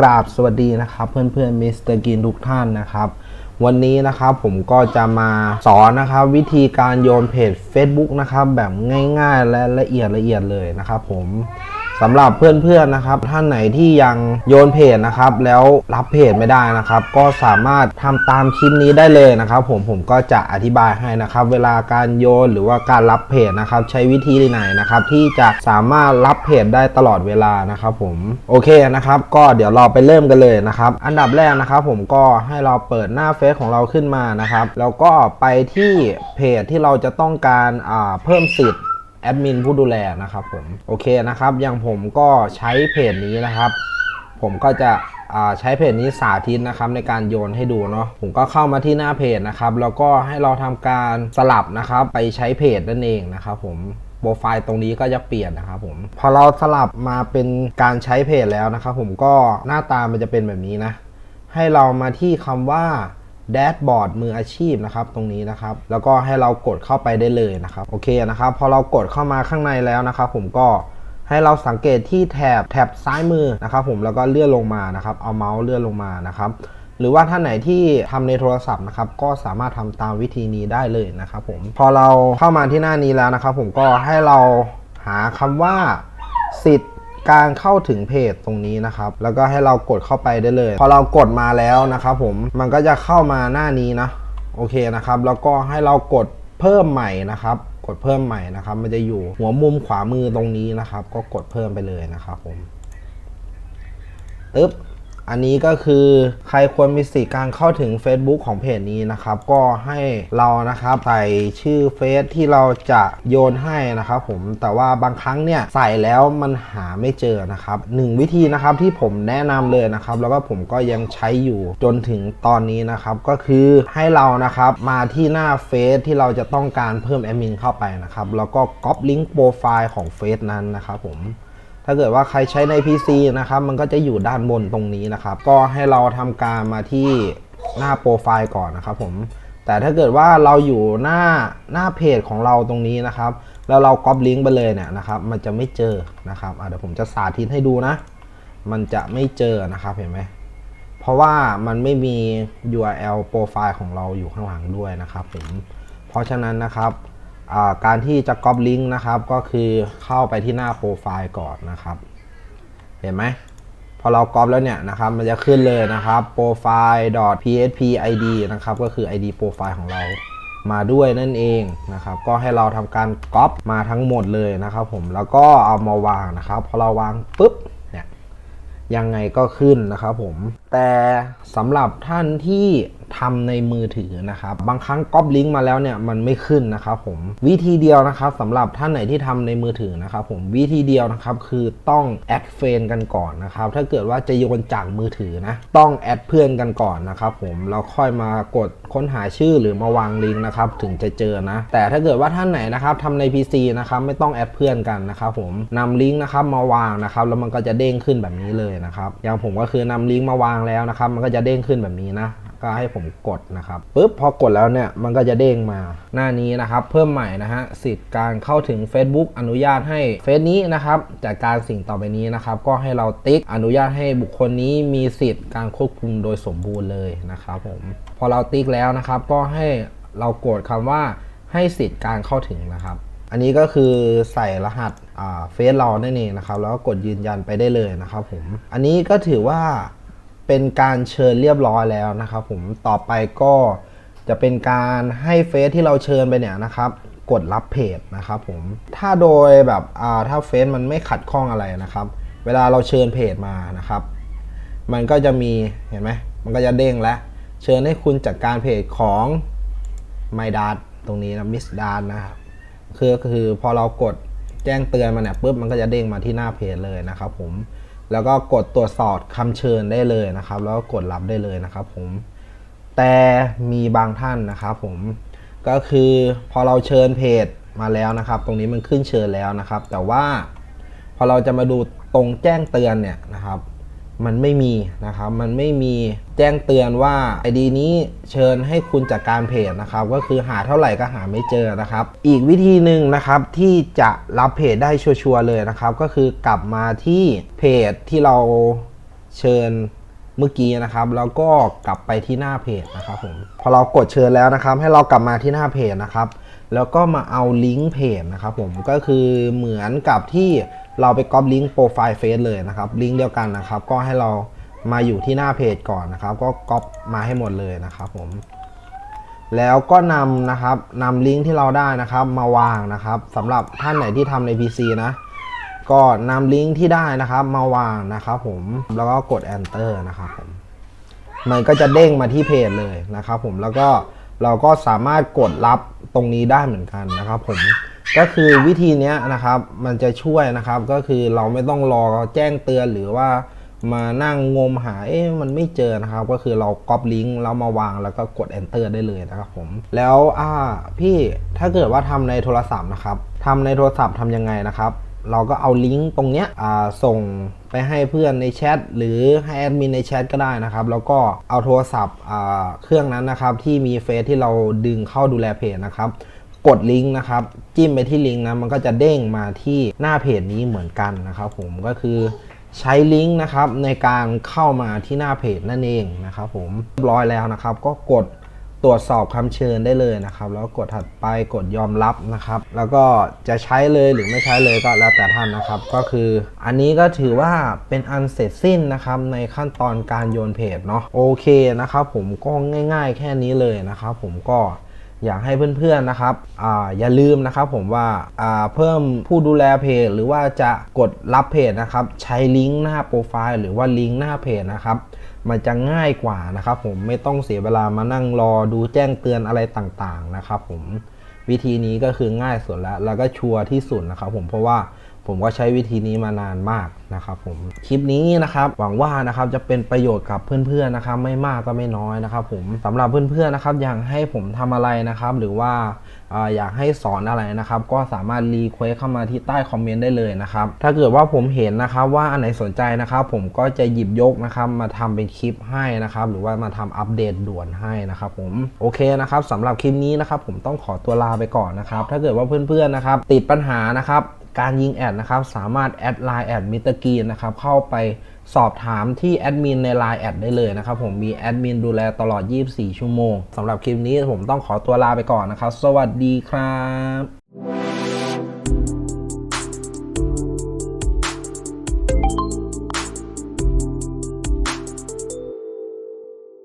กราบสวัสดีนะครับ เพื่อนๆมิสเตอร์กินทุกท่านนะครับ วันนี้นะครับผมก็จะมาสอนนะครับ วิธีการโยนเพจ Facebook นะครับ แบบง่ายๆ และละเอียดละเอียดเลยนะครับผม สำหรับเพื่อนๆนะครับ ท่านไหนที่ยังโยนเพจนะครับ แล้วรับเพจไม่ได้นะครับ ก็สามารถทำตามคลิปนี้ได้เลยนะครับ ผมผมก็จะอธิบายให้นะครับ เวลาการโยนหรือว่าการรับเพจนะครับ ใช้วิธีไหนนะครับ ที่จะสามารถรับเพจได้ตลอดเวลานะครับ ผมโอเคนะครับ ก็เดี๋ยวเราไปเริ่มกันเลยนะครับ อันดับแรกนะครับ ผมก็ให้เราเปิดหน้าเฟซของเราขึ้นมานะครับ แล้วก็ไปที่เพจที่เราจะต้องการเพิ่มสิทธิ์ แอดมินผู้ดูแลนะครับผมโอเคนะครับอย่างผมก็ใช้เพจนี้นะครับ ผมก็จะใช้เพจนี้สาธิตนะครับในการโยนให้ดูเนาะผมก็เข้ามาที่หน้าเพจนะครับแล้วก็ให้เราทำการสลับนะครับไปใช้เพจนั่นเองนะครับผมโปรไฟล์ตรงนี้ก็จะเปลี่ยนนะครับผมพอเราสลับมาเป็นการใช้เพจแล้วนะครับผมก็หน้าตามันจะเป็นแบบนี้นะ ให้เรามาที่คำว่า แดชบอร์ดมืออาชีพนะครับตรงนี้นะครับ แล้วก็ให้เรากดเข้าไปได้เลยนะครับโอเคนะครับพอเรากดเข้ามาข้างในแล้วนะครับผมก็ให้เราสังเกตที่แถบแถบซ้ายมือนะครับผมแล้วก็เลื่อนลงมานะครับเอาเมาส์เลื่อนลงมานะครับหรือว่าท่านไหนที่ทำในโทรศัพท์นะครับก็สามารถทำตามวิธีนี้ได้เลยนะครับผมพอเราเข้ามาที่หน้านี้แล้วนะครับผมก็ให้เราหาคำว่าสิทธิ์ การเข้าถึงเพจตรงนี้นะครับ แล้วก็ให้เรากดเข้าไปได้เลย พอเรากดมาแล้วนะครับผมมันก็จะเข้ามาหน้านี้นะโอเคนะครับ แล้วก็ให้เรากดเพิ่มใหม่นะครับ กดเพิ่มใหม่นะครับ มันจะอยู่หัวมุมขวามือตรงนี้นะครับ ก็กดเพิ่มไปเลยนะครับผมตึ๊บ อันนี้ก็คือใครควรมีสิทธิ์การเข้าถึง Facebook ของเพจนี้นะครับ ก็ให้เรานะครับใส่ชื่อเฟซที่เราจะโยนให้นะครับผมแต่ว่าบางครั้งเนี่ยใส่แล้วมันหาไม่เจอนะครับหนึ่งวิธีนะครับที่ผมแนะนำเลยนะครับ แล้วก็ผมก็ยังใช้อยู่จนถึงตอนนี้นะครับ ก็คือให้เรานะครับมาที่หน้าเฟซที่เราจะต้องการเพิ่มแอดมินเข้าไปนะครับแล้วก็ก๊อปลิงก์โปรไฟล์ของเฟซนั้นนะครับผม ถ้าเกิดว่าใครใช้ใน PC นะครับมันก็จะอยู่ด้านบนตรงนี้นะครับ ก็ให้เราทำการมาที่หน้าโปรไฟล์ก่อนนะครับผมแต่ถ้าเกิดว่าเราอยู่หน้าหน้าเพจของเราตรงนี้นะครับ แล้วเราก๊อปลิงก์ไปเลยเนี่ยนะครับ มันจะไม่เจอนะครับเดี๋ยวผมจะสาธิตให้ดูนะ มันจะไม่เจอนะครับเห็นไหมเพราะว่ามันไม่มี URL โปรไฟล์ของเราอยู่ข้างหลังด้วยนะครับผมเพราะฉะนั้นนะครับ การที่จะก๊อปลิงก์นะครับ ก็คือเข้าไปที่หน้าโปรไฟล์ก่อนนะครับ เห็นไหมพอเราก๊อปแล้วเนี่ยนะครับมันจะขึ้นเลยนะครับ profile.php id นะครับก็คือ id โปรไฟล์ของเรามาด้วยนั่นเองนะครับ ก็ให้เราทำการก๊อปมาทั้งหมดเลยนะครับ ผมแล้วก็เอามาวางนะครับพอเราวางปุ๊บเนี่ยยังไงก็ขึ้นนะครับผมแต่สำหรับท่านที่ ทำในมือถือนะครับ บางครั้งก๊อปลิงก์มาแล้วเนี่ยมันไม่ขึ้นนะครับผมวิธีเดียวนะครับสำหรับท่านไหนที่ทำในมือถือนะครับผมวิธีเดียวนะครับคือต้องแอดเฟรนกันก่อนนะครับถ้าเกิดว่าจะโยนจากมือถือนะต้องแอดเพื่อนกันก่อนนะครับผมแล้วค่อยมากดค้นหาชื่อหรือมาวางลิงก์นะครับถึงจะเจอนะ แต่ถ้าเกิดว่าท่านไหนนะครับทำใน PC นะครับไม่ต้องแอดเพื่อนกันนะครับผมนำลิงก์นะครับมาวางนะครับแล้วมันก็จะเด้งขึ้นแบบนี้เลยนะครับอย่างผมก็คือนำลิงก์มาวางแล้วนะครับมันก็จะเด้งขึ้นแบบนี้นะ ก็ให้ผมกดนะครับปุ๊บพอกดแล้วเนี่ยมันก็จะเด้งมาหน้านี้นะครับ เพิ่มใหม่นะฮะสิทธิ์การเข้าถึง Facebook อนุญาตให้เฟซนี้นะครับจากการสิ่งต่อไปนี้นะครับ ก็ให้เราติ๊กอนุญาตให้บุคคลนี้มีสิทธิ์การควบคุมโดยสมบูรณ์เลยนะครับผมพอเราติ๊กแล้วนะครับ ก็ให้เรากดคำว่าให้สิทธิ์การเข้าถึงนะครับ อันนี้ก็คือใส่รหัสเฟซเรานั่นเองนะครับ แล้วก็กดยืนยันไปได้เลยนะครับผมอันนี้ก็ถือว่า เป็นการเชิญเรียบร้อยแล้วนะครับผมต่อไปก็จะเป็นการให้เฟซที่เราเชิญไปเนี่ยนะครับกดรับเพจนะครับผมถ้าโดยแบบอ่าถ้าเฟซมันไม่ขัดข้องอะไรนะครับ เวลาเราเชิญเพจมานะครับ มันก็จะมีเห็นไหมมันก็จะเด้งแล้วเชิญให้คุณจัดการเพจของ My d a t ตรงนี้นะ Miss d a t นะครับคือคือพอเรากดแจ้งเตือนมาเนี่ยปุ๊บมันก็จะเด้งมาที่หน้าเพจเลยนะครับผม แล้วก็กดตรวจสอบคำเชิญได้เลยนะครับ แล้วก็กดรับได้เลยนะครับผมแต่มีบางท่านนะครับผมก็คือพอเราเชิญเพจมาแล้วนะครับ ตรงนี้มันขึ้นเชิญแล้วนะครับ แต่ว่าพอเราจะมาดูตรงแจ้งเตือนเนี่ยนะครับ มันไม่มีนะครับ มันไม่มีแจ้งเตือนว่า ID นี้เชิญให้คุณจัดการเพจนะครับ ก็คือหาเท่าไหร่ก็หาไม่เจอนะครับ อีกวิธีหนึ่งนะครับที่จะรับเพจได้ชัวร์เลยนะครับ ก็คือกลับมาที่เพจที่เราเชิญ เมื่อกี้นะครับ แล้วก็กลับไปที่หน้าเพจนะครับผมพอเรากดเชิญแล้วนะครับ ให้เรากลับมาที่หน้าเพจนะครับ แล้วก็มาเอาลิงก์เพจนะครับผมก็คือเหมือนกับที่เราไปก๊อปลิงก์โปรไฟล์เฟซเลยนะครับลิงก์เดียวกันนะครับ ก็ให้เรามาอยู่ที่หน้าเพจก่อนนะครับ ก็ก๊อปมาให้หมดเลยนะครับผมแล้วก็นำนะครับนำลิงก์ที่เราได้นะครับมาวางนะครับสำหรับท่านไหนที่ทำใน PC นะ ก็นำลิงก์ที่ได้นะครับ มาวางนะครับผมแล้วก็กด enter นะครับผมมันก็จะเด้งมาที่เพจเลยนะครับผมแล้วก็เราก็สามารถกดรับตรงนี้ได้เหมือนกันนะครับผมก็คือวิธีนี้นะครับ มันจะช่วยนะครับก็คือเราไม่ต้องรอแจ้งเตือนหรือว่ามานั่งงมหาเอ๊ะมันไม่เจอนะครับ ก็คือเราก๊อปลิงก์แล้วมาวางแล้วก็กด enter ได้เลยนะครับผมแล้วอ่าพี่ถ้าเกิดว่าทำในโทรศัพท์นะครับทำในโทรศัพท์ทำยังไงนะครับ เราก็เอาลิงก์ตรงเนี้ยส่งไปให้เพื่อนในแชทหรือให้แอดมินในแชทก็ได้นะครับ แล้วก็เอาโทรศัพท์เครื่องนั้นนะครับ ที่มีเฟซที่เราดึงเข้าดูแลเพจนะครับ กดลิงก์นะครับ จิ้มไปที่ลิงก์นะมันก็จะเด้งมาที่หน้าเพจนี้เหมือนกันนะครับ ผมก็คือใช้ลิงก์นะครับในการเข้ามาที่หน้าเพจนั่นเองนะครับ ผมเรียบร้อยแล้วนะครับ ก็กด ตรวจสอบคำเชิญได้เลยนะครับ แล้วกดถัดไปกดยอมรับนะครับ แล้วก็จะใช้เลยหรือไม่ใช้เลยก็แล้วแต่ท่านนะครับ ก็คืออันนี้ก็ถือว่าเป็นอันเสร็จสิ้นนะครับในขั้นตอนการโยนเพจเนาะโอเคนะครับ ผมก็ง่าย ๆ แค่นี้เลยนะครับ ผมก็อยากให้เพื่อนๆนะครับอ่าอย่าลืมนะครับผมว่าอ่าเพิ่มผู้ดูแลเพจ หรือว่าจะกดรับเพจนะครับ ใช้ลิงก์หน้าโปรไฟล์หรือว่าลิงก์หน้าเพจนะครับ มันจะง่ายกว่านะครับผมไม่ต้องเสียเวลามานั่งรอดูแจ้งเตือนอะไรต่างๆนะครับผมวิธีนี้ก็คือง่ายสุดแล้ว แล้วก็ชัวร์ที่สุดนะครับผมเพราะว่า ผมก็ใช้วิธีนี้มานานมากนะครับผมคลิปนี้นะครับหวังว่านะครับจะเป็นประโยชน์กับเพื่อนๆนะครับไม่มากก็ไม่น้อยนะครับผมสำหรับเพื่อนๆนะครับอยากให้ผมทำอะไรนะครับหรือว่าอยากให้สอนอะไรนะครับก็สามารถรีเควสเข้ามาที่ใต้คอมเมนต์ได้เลยนะครับถ้าเกิดว่าผมเห็นนะครับว่าอันไหนสนใจนะครับ ผมก็จะหยิบยกนะครับมาทำเป็นคลิปให้นะครับหรือว่ามาทำอัปเดตด่วนให้นะครับผมโอเคนะครับสำหรับคลิปนี้นะครับผมต้องขอตัวลาไปก่อนนะครับถ้าเกิดว่าเพื่อนๆนะครับติดปัญหานะครับ การยิงแอดนะครับสามารถแอดไลน์แอดมิเตรกีนนะครับเข้าไปสอบถามที่แอดมินใน Line แอดได้เลยนะครับ ผมมีแอดมินดูแลตลอด 24 ชั่วโมงสำหรับคลิปนี้ผมต้องขอตัวลาไปก่อนนะครับ สวัสดีครับ